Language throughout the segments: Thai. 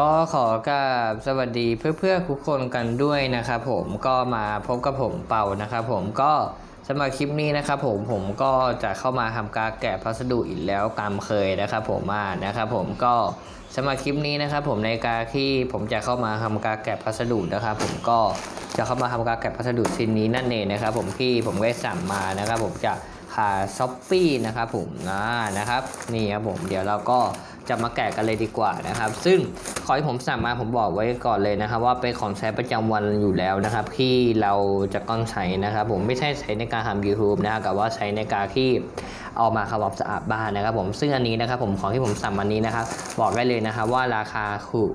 ก็ขอกราบสวัสดีเพื่อนๆทุกคนกันด้วยนะครับผมก็มาพบกับผมเป่านะครับผมก็สำหรับคลิปนี้นะครับผมผมก็จะเข้ามาทำการแกะพัสดุอีกแล้วตามเคยนะครับผมมานะครับผมก็สำหรับคลิปนี้นะครับผมในการที่ผมจะเข้ามาทำการแกะพัสดุนะครับผมก็จะเข้ามาทำการแกะพัสดุชิ้นนี้นั่นเองนะครับผมที่ผมได้สั่งมานะครับผมจะหาช้อปปี้นะครับผมนะนะครับนี่ครับผมเดี๋ยวเราก็ จะมาแกะกันเลยดีกว่านะครับ ซึ่งของที่ผมสั่งมาผมบอกไว้ก่อนเลยนะครับ ว่าเป็นของใช้ประจำวันอยู่แล้วนะครับ ที่เราจะต้องใช้นะครับ ผมไม่ใช่ใช้ในการทำ YouTube นะครับแต่ว่าใช้ในการที่เอามาทำความสะอาดบ้านนะครับผมซึ่งอันนี้นะครับผมของที่ผมสั่งวันนี้นะครับ บอกได้เลยนะครับว่าราคาถูก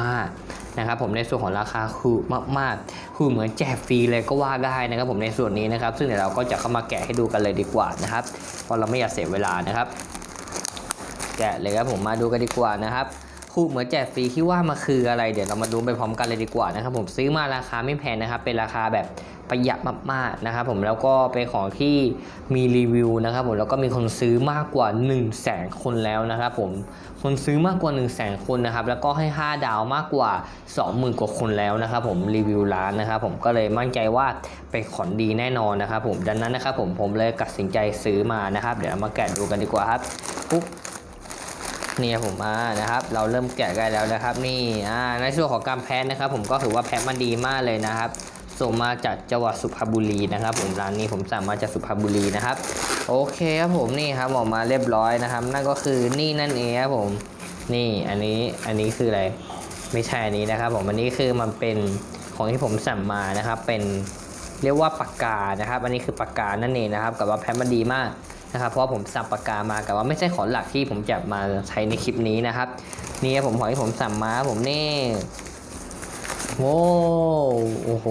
มากๆนะครับ ผมในส่วนของราคาถูกมากๆคือเหมือนแจกฟรีเลยก็ว่าได้นะครับ ผมในส่วนนี้นะครับ ซึ่งเดี๋ยวเราก็จะเข้ามาแกะให้ดูกันเลยดีกว่านะครับเพราะเราไม่อยากเสียเวลานะครับ แกะเลยครับผมมาดูกันดีกว่านะครับคู่เหมือนแจกฟรีที่ว่ามาคืออะไรเดี๋ยวเรามาดูไปพร้อมกันเลยดีกว่านะครับผมซื้อมาราคาไม่แพงนะครับ เป็นราคาแบบประหยัดมากๆนะครับผมแล้วก็เป็นของที่มีรีวิวนะครับผมแล้วก็มีคนซื้อมากกว่า 1 0 0 0 0แสนคนแล้วนะครับผมคนซื้อมากกว่า 1 0 0 0 0แสนคนนะครับแล้วก็ให้ 5 ดาวมากกว่า 20,000 กว่าคนแล้วนะครับผมรีวิวร้านนะครับผมก็เลยมั่นใจว่าเป็นของดีแน่นอนนะครับผมดังนั้นนะครับผมผมเลยตัดสินใจซื้อมานะครับ เดี๋ยวเรามาแกะดูกันดีกว่าครับปุ๊บ นี่ผมอ่านะครับ เราเริ่มแกะกันแล้วนะครับ นี่อ่าในส่วนของการแพ็คนะครับ ผมก็ถือว่าแพ็คมาดีมากเลยนะครับส่งมาจากจังหวัดสุพรรณบุรีนะครับผมร้านนี้ผมสั่งมาจากสุพรรณบุรีนะครับ โอเคครับผมนี่ครับออกมาเรียบร้อยนะครับ นั่นก็คือนี่นั่นเองครับผมนี่อันนี้อันนี้คืออะไรไม่ใช่อันนี้นะครับ ผมอันนี้คือมันเป็นของที่ผมสั่งมานะครับ เป็นเรียกว่าปากกานะครับ อันนี้คือปากกานั่นเองนะครับ กับว่าแพ็คมาดีมาก นะครับเพราะผมสั่งปากกามาแต่ว่าไม่ใช่ของหลักที่ผมจะมาใช้ในคลิปนี้นะครับ นี่ผมขอให้ผมสั่งมาผมนี่โว้โอ้โห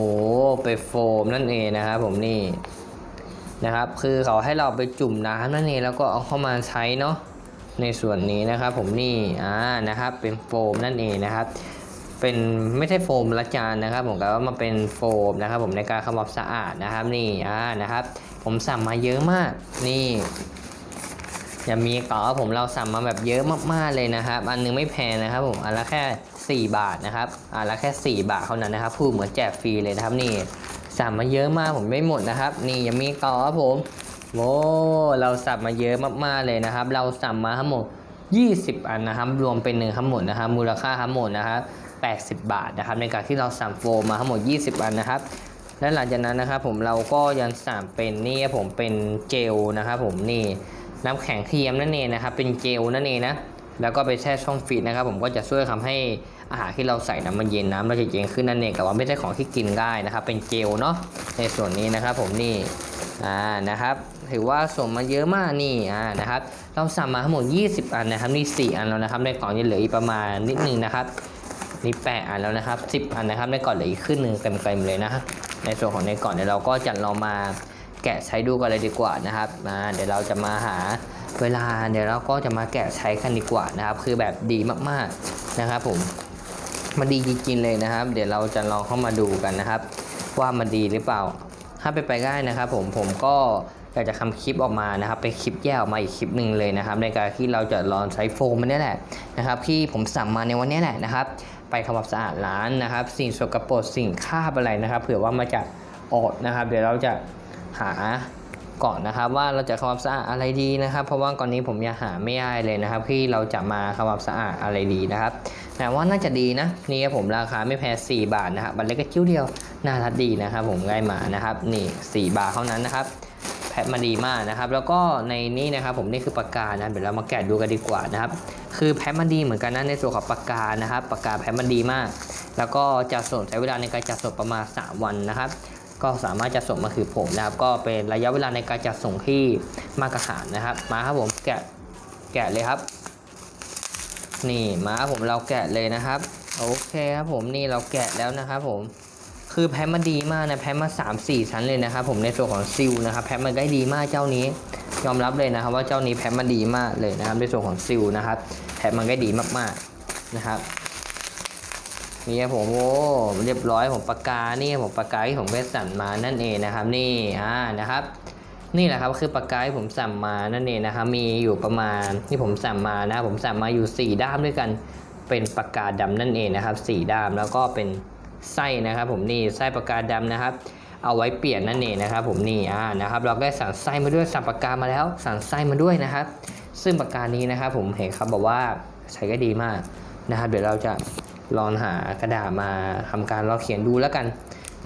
ไปโฟมนั่นเองนะครับผมนี่นะครับ คือเขาให้เราไปจุ่มน้ำนั่นเองแล้วก็เอาเข้ามาใช้เนาะในส่วนนี้นะครับ ผมนี่อ่านะครับเป็นโฟมนั่นเองนะครับ เป็นไม่ใช่โฟมละจานนะครับ ผมแต่ว่ามันเป็นโฟมนะครับ ผมในการทำความสะอาดนะครับ นี่อ่านะครับ ผมสั่งมาเยอะมาก นี่ย่ามีต่อผมเราสั่งมาแบบเยอะมากๆเลยนะครับ อันนึงไม่แพงนะครับผมอันละแค่ 4 บาทนะครับอันละแค่ 4 บาทเท่านั้นนะครับพูดเหมือนแจกฟรีเลยนะครับนี่สั่งมาเยอะมากผมไม่หมดนะครับ นี่ยังมีต่อครับผมโว้เราสั่งมาเยอะมากๆเลยนะครับ เราสั่งมาทั้งหมด 20 อันนะครับ รวมเป็นหนึ่งทั้งหมดนะครับ มูลค่าทั้งหมดนะครับ 80 บาทนะครับ ในการที่เราสั่งโฟมมาทั้งหมด 20 อันนะครับ และหลังจากนั้นนะครับผมเราก็ยังสั่งเป็นนี่ผมเป็นเจลนะครับผมนี่น้ำแข็งเทียมนั่นเองนะครับ เป็นเจลนั่นเองนะแล้วก็ไปแช่ช่องฟรีซนะครับ ผมก็จะช่วยทำให้อาหารที่เราใส่น้ำมันเย็นน้ำเราจะเย็นขึ้นนั่นเองแต่ว่าไม่ใช่ของที่กินได้นะครับ เป็นเจลเนาะในส่วนนี้นะครับ ผมนี่อ่านะครับ ถือว่าส่งมาเยอะมากนี่อ่านะครับเราสั่งมาทั้งหมด 20 อันนะครับนี่4อันแล้วนะครับในกล่องยังเหลืออีกประมาณนิดนึงนะครับ นี่แปดอันแล้วนะครับสิบอันนะครับในก่อนเหลืออีกขึ้นหนึ่งเต็มๆเลยนะฮะในส่วนของในก่อนเดี๋ยวเราก็จะเรามาแกะใช้ดูกันเลยดีกว่านะครับมาเดี๋ยวเราจะมาหาเวลาเดี๋ยวเราก็จะมาแกะใช้กันดีกว่านะครับ คือแบบดีมากๆนะครับผมมันดีจริงๆเลยนะครับ เดี๋ยวเราจะลองเข้ามาดูกันนะครับ ว่ามันดีหรือเปล่า ถ้าไปนไปได้นะครับ ผมผมก็อยากจะทำคลิปออกมานะครับเป็นคลิปแยกออกมาอีกคลิปหนึ่งเลยนะครับ ในการที่เราจะลองใช้โฟมมันนี่แหละนะครับ ที่ผมสั่งมาในวันนี้แหละนะครับ ไปทำความสะอาดร้านนะครับ สิ่งสกปรกสิ่งคาบอะไรนะครับเผื่อว่ามาจะออกนะครับ เดี๋ยวเราจะหาก่อนนะครับ ว่าเราจะทำความสะอาดอะไรดีนะครับ เพราะว่าก่อนนี้ผมยังหาไม่ได้เลยนะครับ ที่เราจะมาทำความสะอาดอะไรดีนะครับแต่ว่าน่าจะดีนะนี่ครับผมราคาไม่แพง4บาทนะครับบัตรเล็กก็ชิ้วเดียวน่ารักดีนะครับ ผมง่ายมานะครับ นี่ 4 บาทเท่านั้นนะครับ แพ็คมาดีมากนะครับ แล้วก็ในนี้นะครับผมนี่คือปากกานะเดี๋ยวเรามาแกะดูกันดีกว่านะครับ คือแพ็คมาดีเหมือนกันนะในส่วนของปากกานะครับปากกาแพ็คมาดีมาก แล้วก็จะส่งใช้เวลาในการจัดส่งประมาณ 3 วันนะครับ ก็สามารถจะส่งมาคือผมนะครับ ก็เป็นระยะเวลาในการจัดส่งที่มาตรฐานนะครับ มาครับผมแกะแกะเลยครับ นี่มาครับผมเราแกะเลยนะครับโอเคครับผมนี่เราแกะแล้วนะครับผม คือแพ็คมาดีมากนะแพ็คมา 3 4 ชั้นเลยนะครับผมในส่วนของซิลนะครับแพ็คมาได้ดีมากเจ้านี้ ยอมรับเลยนะครับว่าเจ้านี้แพ็คมาดีมากเลยนะครับในส่วนของซิลนะครับแพ็คมันได้ดีมากๆนะครับนี่ครับผมโอ้เรียบร้อยผมปากกานี่ผมปากกาที่ผมไปสั่งมานั่นเองนะครับ นี่อ่านะครับ นี่แหละครับคือปากกาที่ผมสั่งมานั่นเองนะครับมีอยู่ประมาณที่ผมสั่งมานะผมสั่งมาอยู่ 4 ด้ามด้วยกัน เป็นปากกาดำนั่นเองนะครับสีดำแล้วก็เป็น ไส้นะครับ ผมนี่ไส้ปากกาดำนะครับ เอาไว้เปลี่ยนนั่นเองนะครับผมนี่อ่านะครับ เราก็ได้สั่งไส้มาด้วยสั่งปากกามาแล้วสั่งไส้มาด้วยนะครับ ซึ่งปากกานี้นะครับ ผมเห็นเขาบบอกว่าใช้ก็ดีมากนะครับ เดี๋ยวเราจะลองหากระดาษมาทำการลองเขียนดูแล้วกัน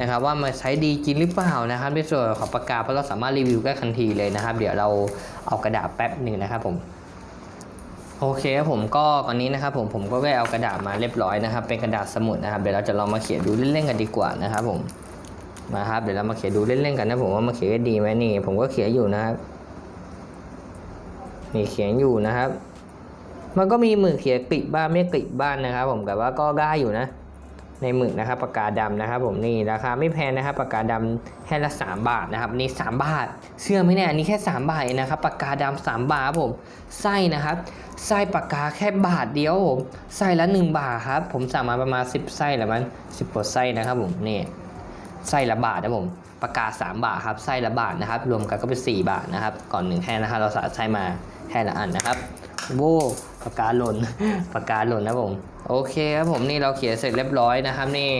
นะครับว่ามันใช้ดีจริงหรือเปล่านะครับในส่วนของปากกาเพราะเราสามารถรีวิวได้ทันทีเลยนะครับ เดี๋ยวเราเอากระดาษแป๊บหนึ่งนะครับผม โอเคครับผมก็ตอนนี้นะครับผมผมก็ได้เอากระดาษมาเรียบร้อยนะครับ เป็นกระดาษสมุดนะครับเดี๋ยวเราจะลองมาเขียนดูเล่นๆกันดีกว่านะครับผมมาครับเดี๋ยวเรามาเขียนดูเล่นๆกันนะผมว่ามาเขียนดีไหมนี่ ผมก็เขียนอยู่นะครับนี่เขียนอยู่นะครับ มันก็มีมือเขียนกริบบ้างไม่กริบบ้างนะครับ ผมแต่ว่าก็ได้อยู่นะ ในหมึกนะครับปากกาดำนะครับ ผมนี่ราคาไม่แพงนะครับปากกาดำแค่ละ 3 บาทนะครับนี่ 3 บาทเชื่อไหมเนี่ยอันนี้แค่ 3 บาทนะครับปากกาดำ3บาทครับผมไส้นะครับไส้ปากกาแค่บาทเดียวครับผมไส้ละ 1 บาทครับผมสั่งมาประมาณ 10ไส้ล้วมัน10กว่าไส้นะครับผมนี่ไส้ละบาทนะผมปากกา 3 บาทครับไส้ละบาทนะครับ รวมกันก็เป็น 4 บาทนะครับ ก่อนหนึ่งแค่นะครับเราใส่ไส้มาแค่ละอันนะครับ โว้ปากกาหล่นปากกาหล่นนะผมโอเคครับผมนี่เราเขียนเสร็จเรียบร้อยนะครับนี่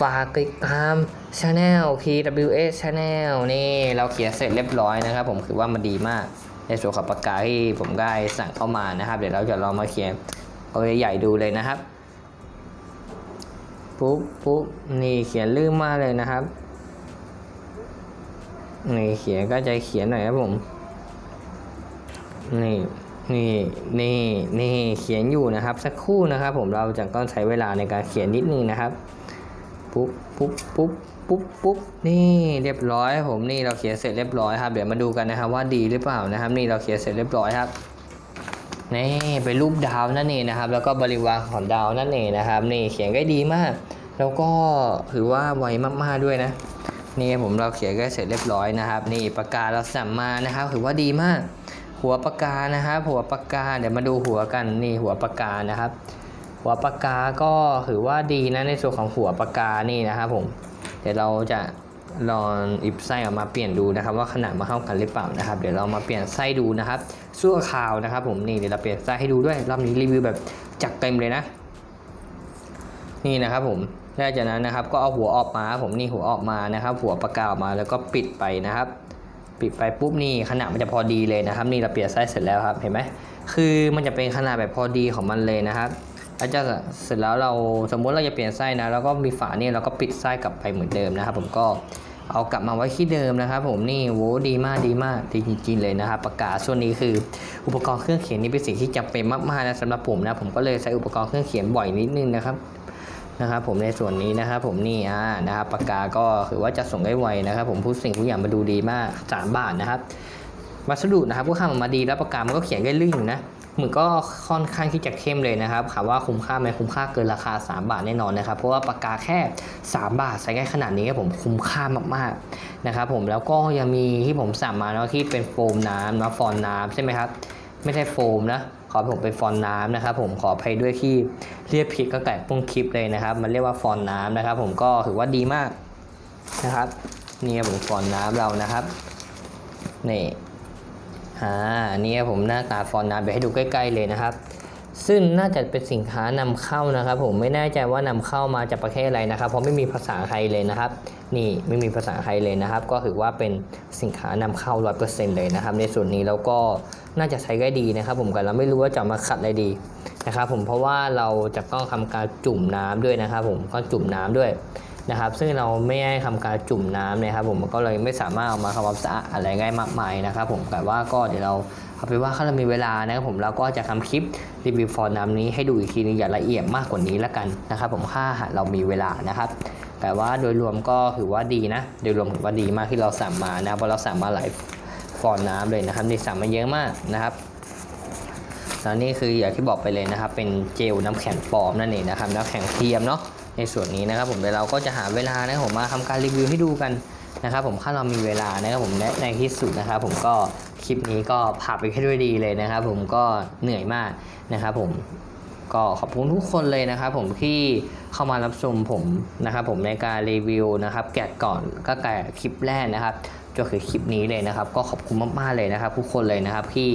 ฝากติดตาม Channel PWS Channel นี่เราเขียนเสร็จเรียบร้อยนะครับ ผมคือว่ามันดีมากในส่วนของปากกาที่ผมได้สั่งเข้ามานะครับ เดี๋ยวเราจะลองมาเขียนเอาใหญ่ๆดูเลยนะครับปุ๊บปุ๊บนี่เขียนลื่นมากเลยนะครับนี่เขียนก็ใจเขียนหน่อยครับผมนี่ นี่นี่นี่เขียนอยู่นะครับ สักครู่นะครับ ผมเราจะต้องใช้เวลาในการเขียนนิดนึงนะครับปุ๊บปุ๊บปุ๊บปุ๊บปุ๊บนี่เรียบร้อย ผมนี่เราเขียนเสร็จเรียบร้อยครับ เดี๋ยวมาดูกันนะครับว่าดีหรือเปล่านะครับ นี่เราเขียนเสร็จเรียบร้อยครับนี่เป็นรูปดาวนั่นเองนะครับ แล้วก็บริวารของดาวนั่นเองนะครับ นี่เขียนได้ดีมาก แล้วก็ถือว่าไวมากๆด้วยนะนี่ผมเราเขียนได้เสร็จเรียบร้อยนะครับ นี่ปากกาเราสั่งมานะครับถือว่าดีมาก หัวปากกานะครับ หัวปากกาเดี๋ยวมาดูหัวกันนี่หัวปากกานะครับ หัวปากกาก็ถือว่าดีนะในส่วนของหัวปากกานี่นะครับผมเดี๋ยวเราจะลองอิบไส้ออกมาเปลี่ยนดูนะครับ ว่าขนาดมาเข้ากันหรือเปล่านะครับ เดี๋ยวเรามาเปลี่ยนไส้ดูนะครับสู้กับข่าวนะครับ ผมนี่เดี๋ยวเราเปลี่ยนไส้ให้ดูด้วยรอบนี้รีวิวแบบจัดเต็มเลยนะ นี่นะครับผมแล้วจากนั้นนะครับ ก็เอาหัวออกมาครับผมนี่หัวออกมานะครับ หัวปากกาออกมาแล้วก็ปิดไปนะครับ ปิดไปปุ๊บนี่ขนาดมันจะพอดีเลยนะครับ นี่เราเปลี่ยนไส้เสร็จแล้วครับเห็นไหมคือมันจะเป็นขนาดแบบพอดีของมันเลยนะครับแล้วจะเสร็จแล้วเราสมมุติเราจะเปลี่ยนไส้นะแล้วก็มีฝานี่เราก็ปิดไส้กลับไปเหมือนเดิมนะครับ ผมก็เอากลับมาไว้ที่เดิมนะครับ ผมนี่โว้ดีมากดีมากดีจริงๆเลยนะครับปากกาศส่วนนี้คือ อุปกรณ์เครื่องเขียนนี่เป็นสิ่งที่จำเป็นมากๆนะสำหรับผมนะผมก็เลยใช้อุปกรณ์เครื่องเขียนบ่อยนิดนึงนะครับ นะครับผมในส่วนนี้นะครับผมนี่อ่านะครับปากกาก็คือว่าจะส่งได้ไวนะครับผมผู้สิ่งทุกอย่างมาดูดีมาก3บาทนะครับวัสดุนะครับก็ทำออกมาดีแล้วปากกามันก็เขียนได้ลื่นอยู่นะหมือก็ค่อนข้างที่จะเข้มเลยนะครับถามว่าคุ้มค่าไหมคุ้มค่าเกินราคา 3 บาทแน่นอนนะครับ เพราะว่าปากกาแค่ 3 บาทใช้ได้ขนาดนี้ครับผมคุ้มค่ามากๆนะครับผมแล้วก็ยังมีที่ผมสั่งมาเนาะที่เป็นโฟมน้ำนะฟอนน้ำใช่ไหมครับไม่ใช่โฟมนะ อผมเป็นฟอนน้ำนะครับ ผมขอภัยด้วยที่เรียกผิดก็แต่ต้นคลิปเลยนะครับ มันเรียกว่าฟอนน้ำนะครับ ผมก็ถือว่าดีมากนะครับนี่ผมฟอนน้ำเรานะครับนี่อ่านี่ผมหน้าตาฟอนน้ำไปให้ดูใกล้ ๆ เลยนะครับ ซึ่งน่าจะเป็นสินค้านำเข้านะครับ ผมไม่แน่ใจว่านำเข้ามาจากประเทศอะไรนะครับ เพราะไม่มีภาษาไทยเลยนะครับ นี่ไม่มีภาษาไทยเลยนะครับ ก็ถือว่าเป็นสินค้านำเข้าร้อยเปอร์เซ็นต์เลยนะครับ ในส่วนนี้แล้วก็ น่าจะใช้ได้ดีนะครับผมกันเราไม่รู้ว่าจะมาขัดอะไรดีนะครับผมเพราะว่าเราจะต้องทำการจุ่มน้ำด้วยนะครับ ผมก็จุ่มน้ำด้วยนะครับ ซึ่งเราไม่ได้ทำการจุ่มน้ำนะครับ ผมก็เลยไม่สามารถเอามาทำความสะอาดอะไรง่ายมากมายนะครับ ผมแต่ว่าก็เดี๋ยวเราเอาไปว่าถ้าเรามีเวลานะครับผมเราก็จะทำคลิปรีวิวฟอนน้ำนี้ให้ดูอีกทีนึงอย่างละเอียดมากกว่านี้และกันนะครับ ผมถ้าเรามีเวลานะครับ แต่ว่าโดยรวมก็ถือว่าดีนะ โดยรวมถือว่าดีมากที่เราสั่งมานะเพราะเราสั่งมาหลาย ฟอนน้ำเลยนะครับนี่สั่งมาเยอะมากนะครับแล้วนี่คืออย่างที่บอกไปเลยนะครับ เป็นเจลน้ำแข็งปลอมนั่นเองนะครับน้ำแข็งเทียมเนาะในส่วนนี้นะครับผมเดี๋ยวเราก็จะหาเวลานะครับผมมาทำการรีวิวให้ดูกันนะครับ ผมถ้าเรามีเวลานะครับผมและในที่สุดนะครับ ผมก็คลิปนี้ก็ผ่านไปแค่ด้วยดีเลยนะครับ ผมก็เหนื่อยมากนะครับ ผมก็ขอบคุณทุกคนเลยนะครับ ผมที่เข้ามารับชมผมนะครับ ผมในการรีวิวนะครับ แกะก่อนก็แกะคลิปแรกนะครับ ก็คือคลิปนี้เลยนะครับ ก็ขอบคุณมากๆเลยนะครับ ทุกคนเลยนะครับที่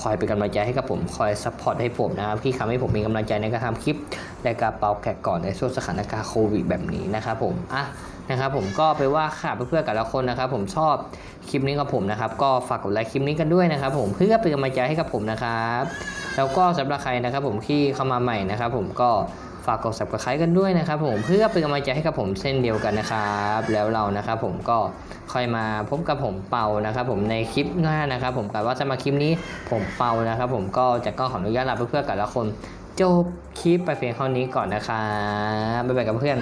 คอยเป็นกำลังใจให้กับผมคอยซัพพอร์ตให้ผมนะครับที่ทำให้ผมมีกำลังใจในการทำคลิปและการเป่าแกะก่อนในช่วงสถานการณ์โควิดแบบนี้นะครับผมอะนะครับผมก็ไปว่าค่ะเพื่อนๆกับละคนนะครับ ผมชอบคลิปนี้กับผมนะครับ ก็ฝากกดไลค์คลิปนี้กันด้วยนะครับ ผมเพื่อเป็นกำลังใจให้กับผมนะครับ แล้วก็สำหรับใครนะครับ ผมที่เข้ามาใหม่นะครับ ผมก็ ฝากกด subscribe กันด้วยนะครับผมเพื่อเป็นกำลังใจให้กับผมเช่นเดียวกันนะครับ แล้วเรานะครับผมก็ค่อยมาพบกับผมเปานะครับ ผมในคลิปหน้านะครับ ผมกับว่าจะมาคลิปนี้ผมเปานะครับ ผมก็จะก็ขออนุญาตลาเพื่อนๆกับละคนจบคลิปไปเพียงเท่านี้ก่อนนะครับบ๊ายบายกับเพื่อน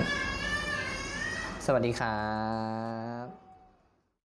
สวัสดีครับ